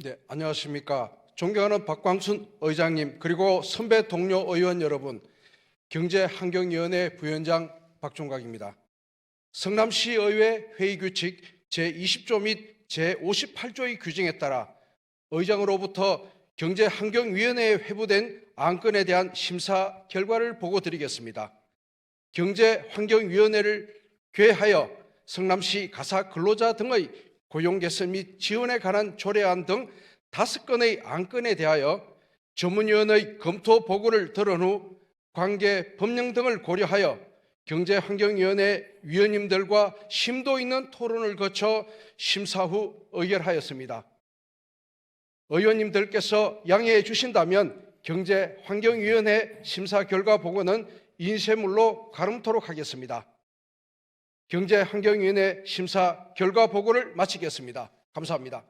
네, 안녕하십니까. 존경하는 박광순 의장님 그리고 선배 동료 의원 여러분, 경제환경위원회 부위원장 박종각입니다. 성남시의회 회의규칙 제20조 및 제58조의 규정에 따라 의장으로부터 경제환경위원회에 회부된 안건에 대한 심사 결과를 보고 드리겠습니다. 경제환경위원회를 괴하여 성남시 가사 근로자 등의 고용 개선 및 지원에 관한 조례안 등 다섯 건의 안건에 대하여 전문위원의 검토 보고를 들은 후 관계 법령 등을 고려하여 경제환경위원회 위원님들과 심도 있는 토론을 거쳐 심사 후 의결하였습니다. 의원님들께서 양해해 주신다면 경제환경위원회 심사 결과 보고는 인쇄물로 가름토록 하겠습니다. 경제환경위원회 심사 결과 보고를 마치겠습니다. 감사합니다.